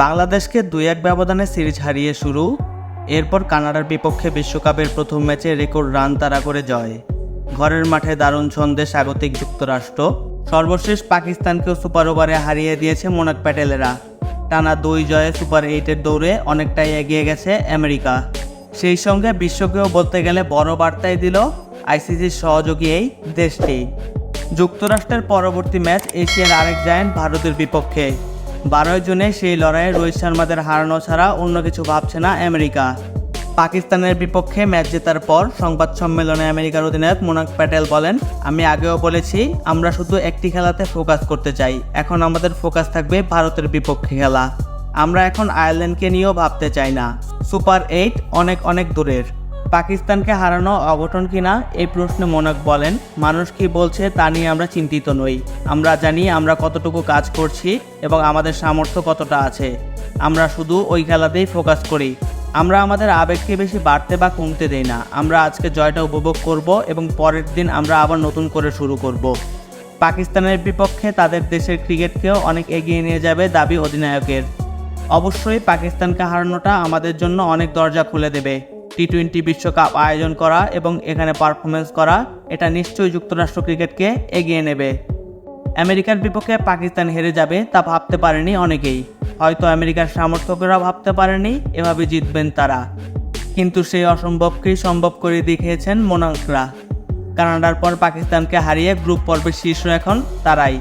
বাংলাদেশকে দুই এক ব্যবধানে সিরিজ হারিয়ে শুরু, এরপর কানাডার বিপক্ষে বিশ্বকাপের প্রথম ম্যাচে রেকর্ড রান তাড়া করে জয়। ঘরের মাঠে দারুণ ছন্দে স্বাগতিক যুক্তরাষ্ট্র। সর্বশেষ পাকিস্তানকেও সুপার ওভারে হারিয়ে দিয়েছে মোনাক প্যাটেলেরা। টানা দুই জয়ে সুপার এইটের দৌড়ে অনেকটাই এগিয়ে গেছে আমেরিকা। সেই সঙ্গে বিশ্বকেও বলতে গেলে বড় বার্তাই দিল আইসিসির সহযোগী এই দেশটি। যুক্তরাষ্ট্রের পরবর্তী ম্যাচ এশিয়ার আরেক জায়ান্ট ভারতের বিপক্ষে। বারোই জুনে সেই লড়াইয়ে রোহিত শর্মাদের হারানো ছাড়া অন্য কিছু ভাবছে না আমেরিকা। পাকিস্তানের বিপক্ষে ম্যাচ জেতার পর সংবাদ সম্মেলনে আমেরিকার অধিনায়ক মোনাক প্যাটেল বলেন, আমি আগেও বলেছি, আমরা শুধু একটি খেলাতে ফোকাস করতে চাই। এখন আমাদের ফোকাস থাকবে ভারতের বিপক্ষে খেলা। আমরা এখন আয়ারল্যান্ডকে নিয়েও ভাবতে চাই না। সুপার এইট অনেক অনেক দূরের। পাকিস্তানকে হারানো অঘটন কিনা এই প্রশ্নে মোনাক বলেন, মানুষ কি বলছে তা নিয়ে আমরা চিন্তিত নই। আমরা জানি আমরা কতটুকু কাজ করছি এবং আমাদের সামর্থ্য কতটা আছে। আমরা শুধু ওই খেলাতেই ফোকাস করি। আমরা আমাদের আবেগকে বেশি বাড়তে বা কমতে দেই না। আমরা আজকে জয়টা উপভোগ করব এবং পরের দিন আমরা আবার নতুন করে শুরু করব। পাকিস্তানের বিপক্ষে তাদের দেশের ক্রিকেটকেও অনেক এগিয়ে নিয়ে যাবে দাবি অধিনায়কের। অবশ্যই পাকিস্তানকে হারানোটা আমাদের জন্য অনেক দরজা খুলে দেবে। টি টোয়েন্টি বিশ্বকাপ আয়োজন করা এবং এখানে পারফরমেন্স করা, এটা নিশ্চয়ই যুক্তরাষ্ট্র ক্রিকেটকে এগিয়ে নেবে। আমেরিকার বিপক্ষে পাকিস্তান হেরে যাবে তা ভাবতে পারেনি অনেকেই। হয়তো আমেরিকার সমর্থকরা ভাবতে পারেনি, এভাবে জিতবেন তারা। কিন্তু সেই অসম্ভবকেই সম্ভব করে দেখিয়েছেন মোনাঙ্করা কানাডার পর পাকিস্তানকে হারিয়ে গ্রুপ পর্বের শীর্ষ এখন তারাই।